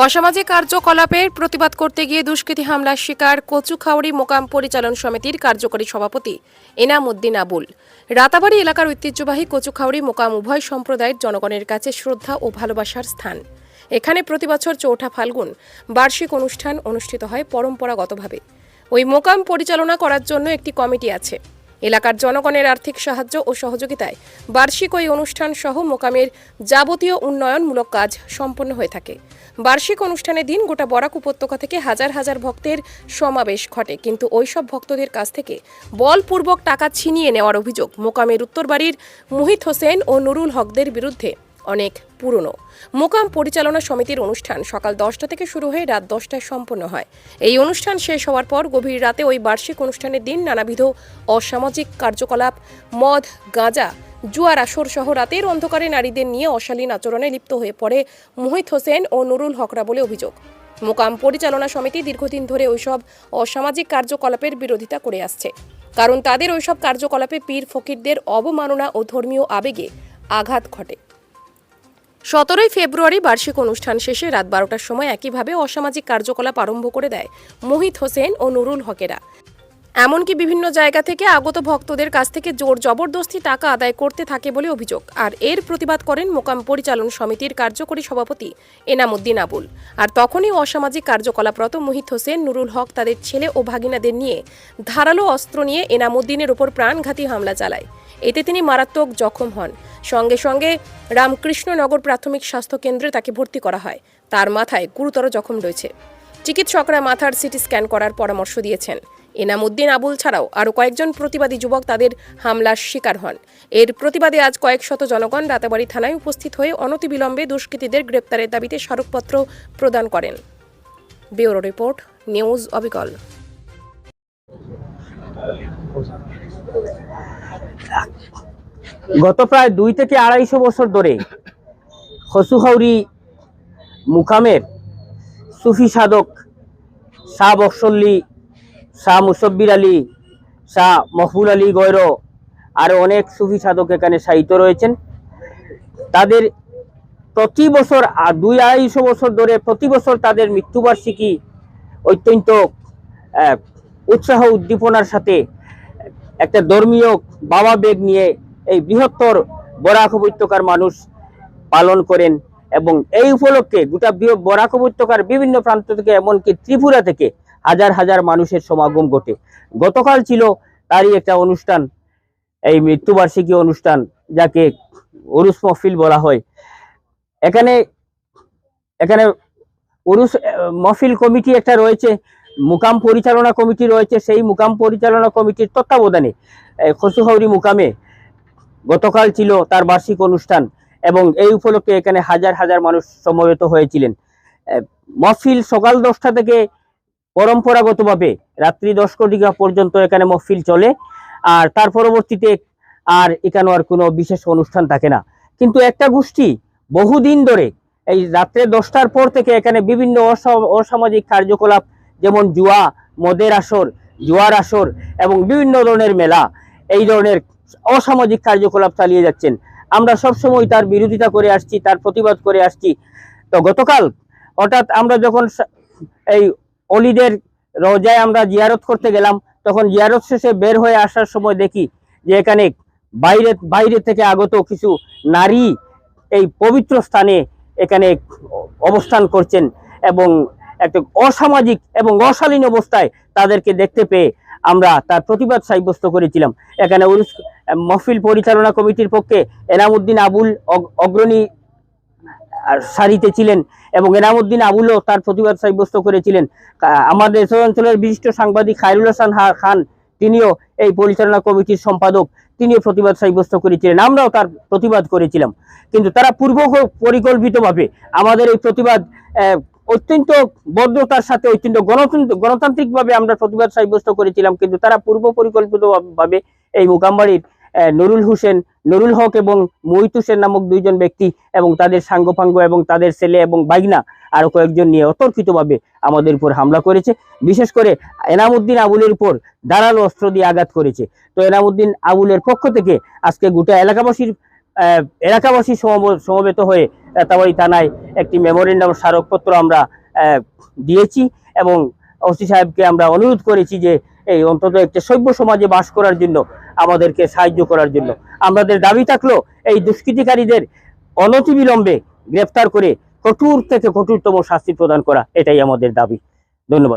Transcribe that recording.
অসামাজিক কার্যকলাপের প্রতিবাদ করতে গিয়ে দুষ্কৃতী হামলার শিকার কচুখাউড়ি মোকাম পরিচালন সমিতির কার্যকরী সভাপতি এনাম উদ্দিন আবুল। রাতাবাড়ি এলাকার ঐতিহ্যবাহী কচুখাউড়ি মোকাম উভয় সম্প্রদায়ের জনগণের কাছে শ্রদ্ধা ও ভালোবাসার স্থান। এখানে প্রতিবছর চৌঠা ফাল্গুন বার্ষিক অনুষ্ঠান অনুষ্ঠিত হয় পরম্পরাগতভাবে। ওই মোকাম পরিচালনা করার জন্য একটি কমিটি আছে। এলাকার জনগণের আর্থিক সাহায্য ও সহযোগিতায় বার্ষিক ওই অনুষ্ঠান সহ মোকামের যাবতীয় উন্নয়নমূলক কাজ সম্পন্ন হয়ে থাকে। বার্ষিক অনুষ্ঠানের দিন গোটা বরাক উপত্যকা থেকে হাজার হাজার ভক্তের সমাবেশ ঘটে, কিন্তু ওইসব ভক্তদের কাছ থেকে বলপূর্বক টাকা ছিনিয়ে নেওয়ার অভিযোগ মোকামের উত্তরবাড়ির মুহিত হোসেন ও নুরুল হকদের বিরুদ্ধে। অনেক পুরনো। মোকাম পরিচালনা সমিতির অনুষ্ঠান সকাল দশটা থেকে শুরু হয়ে রাত দশটায় সম্পন্ন হয়। এই অনুষ্ঠান শেষ হওয়ার পর গভীর রাতে ওই বার্ষিক অনুষ্ঠানের দিন নানাবিধ অসামাজিক কার্যকলাপ, মদ, গাঁজা, জুয়ার আসর সহ রাতের অন্ধকারে নারীদের নিয়ে অশালীন আচরণে লিপ্ত হয়ে পড়ে মোহিত হোসেন ও নুরুল হকরা বলে অভিযোগ। মোকাম পরিচালনা সমিতি দীর্ঘদিন ধরে ওইসব অসামাজিক কার্যকলাপের বিরোধিতা করে আসছে। কারণ তাদের ওইসব কার্যকলাপে পীর ফকিরদের অবমাননা ও ধর্মীয় আবেগে আঘাত ঘটে। সতেরোই ফেব্রুয়ারি বার্ষিক অনুষ্ঠান শেষে রাত বারোটার সময় একইভাবে অসামাজিক কার্যকলাপ আরম্ভ করে দেয় মোহিত হোসেন ও নুরুল হকেরা। এমনকি বিভিন্ন জায়গা থেকে আগত ভক্তদের কাছ থেকে জোর জবরদস্তি টাকা আদায় করতে থাকে বলে অভিযোগ। আর এর প্রতিবাদ করেন মোকাম পরিচালন সমিতির কার্যকরী সভাপতি এনামুদ্দিন আবুল। আর তখনই অসামাজিক কার্যকলাপরত মুহিত হোসেন, নুরুল হক তাদের ছেলে ও ভাগিনাদের নিয়ে ধারালো অস্ত্র নিয়ে এনামুদ্দিনের ওপর প্রাণঘাতী হামলা চালায়। এতে তিনি মারাত্মক জখম হন। সঙ্গে সঙ্গে রামকৃষ্ণনগর প্রাথমিক স্বাস্থ্য কেন্দ্রে তাকে ভর্তি করা হয়। তার মাথায় গুরুতর জখম রয়েছে। চিকিৎসকরা মাথার সিটি স্ক্যান করার পরামর্শ দিয়েছেন। এনামুদ্দিন আবুল ছাড়াও আরও কয়েকজন প্রতিবাদী যুবক তাদের হামলার শিকার হন। এর প্রতিবাদে আজ কয়েক শত জনগণ রাতাবাড়ি থানায় উপস্থিত হয়ে অনতিবিলম্বে দুষ্কৃতীদের গ্রেপ্তারের দাবিতে স্মারকপত্র প্রদান করেন। ব্যুরো রিপোর্ট, নিউজ অবিকল। গত প্রায় দুই থেকে আড়াইশো বছর ধরে হসুহাউরি মুকামের সুফি সাধক শাহ বৎসল্লী শাহ মুসব্বির আলী, শাহ মহবুল আলী গৈর আরও অনেক সুফি সাধক এখানে সাহিত্য রয়েছেন। তাদের প্রতি বছর দুই আড়াইশো বছর ধরে প্রতি বছর তাদের মৃত্যুবার্ষিকী অত্যন্ত উৎসাহ উদ্দীপনার সাথে একটা ধর্মীয় ভাবাবেগ নিয়ে এই বৃহত্তর বরাক উপত্যকার মানুষ পালন করেন এবং এই উপলক্ষে গোটা বরাক উপত্যকার বিভিন্ন প্রান্ত থেকে, এমনকি ত্রিপুরা থেকে হাজার হাজার মানুষের সমাগম ঘটে। গতকাল ছিল তারই একটা অনুষ্ঠান, এই মৃত্যুবার্ষিকী অনুষ্ঠান, যাকে উরুস মহফিল বলা হয়। এখানে এখানে উরুস মহফিল কমিটি একটা রয়েছে, মুকাম পরিচালনা কমিটি রয়েছে, সেই মুকাম পরিচালনা কমিটির তত্ত্বাবধানে খসুহাউরি মুকামে গতকাল ছিল তার বার্ষিক অনুষ্ঠান এবং এই উপলক্ষে এখানে হাজার হাজার মানুষ সমবেত হয়েছিলেন। মহফিল সকাল দশটা থেকে পরম্পরাগতভাবে রাত্রি দশ কোটিকা পর্যন্ত এখানে মহফিল চলে। আর তার পরবর্তীতে আর এখানে আর কোনো বিশেষ অনুষ্ঠান থাকে না। কিন্তু একটা গোষ্ঠী বহুদিন ধরে এই রাত্রে দশটার পর থেকে এখানে বিভিন্ন অসা- অসামাজিক কার্যকলাপ, যেমন জুয়া, মদের আসর, জুয়ার আসর এবং বিভিন্ন ধরনের মেলা, এই ধরনের অসামাজিক কার্যকলাপ চালিয়ে যাচ্ছেন। আমরা সবসময় তার বিরোধিতা করে আসছি, তার প্রতিবাদ করে আসছি। তো গতকাল হঠাৎ আমরা যখন এই অলিদের রোজায় আমরা জিয়ারত করতে গেলাম। তখন জিয়ারত শেষে বের হয়ে আসার সময় দেখি যে এখানে বাইরে বাইরে থেকে আগত কিছু নারী এই পবিত্র স্থানে এখানে অবস্থান করছেন এবং একটা অসামাজিক এবং অশালীন অবস্থায় তাদেরকে দেখতে পেয়ে আমরা তার প্রতিবাদ সাব্যস্ত করেছিলাম। এখানে মহফিল পরিচালনা কমিটির পক্ষে এনামুদ্দিন আবুল অগ- অগ্রণী সারিতে ছিলেন এবং এনামুদ্দিন আবুলও তার প্রতিবাদ সাব্যস্ত করেছিলেন। আমাদের অঞ্চলের বিশিষ্ট সাংবাদিক খায়রুল হাসান খান, তিনিও এই পরিচালনা কমিটির সম্পাদক, তিনিও প্রতিবাদ সাব্যস্ত করেছিলেন। আমরাও তার প্রতিবাদ করেছিলাম। কিন্তু তারা পূর্ব পরিকল্পিতভাবে আমাদের এই প্রতিবাদ অত্যন্ত বদ্ধতার সাথে, অত্যন্ত গণতন্ত্র, গণতান্ত্রিকভাবে আমরা প্রতিবাদ সাব্যস্ত করেছিলাম। কিন্তু তারা পূর্ব পরিকল্পিত ভাবে এই মোকামবাড়ির নুরুল হোসেন, নুরুল হক এবং মহিত হোসেন নামক দুইজন ব্যক্তি এবং তাদের সাঙ্গপাঙ্গ এবং তাদের ছেলে এবং বাইনা আরও কয়েকজন নিয়ে অতর্কিতভাবে আমাদের উপর হামলা করেছে। বিশেষ করে এনামুদ্দিন আবুলের উপর ধারালো অস্ত্র দিয়ে আঘাত করেছে। তো এনামুদ্দিন আবুলের পক্ষ থেকে আজকে গোটা এলাকাবাসীর এলাকাবাসী সমব- সমবেত হয়ে রাতাবাড়ি থানায় একটি মেমোরেন্ডাম স্মারকপত্র আমরা দিয়েছি এবং ওসি সাহেবকে আমরা অনুরোধ করেছি যে এই অন্তত একটা সভ্য সমাজে বাস করার জন্য আমাদেরকে সাহায্য করার জন্য। আমাদের দাবি থাকল, এই দুষ্কৃতিকারীদের অনতিবিলম্বে গ্রেফতার করে কঠোর থেকে কঠোরতম শাস্তি প্রদান করা, এটাই আমাদের দাবি। ধন্যবাদ।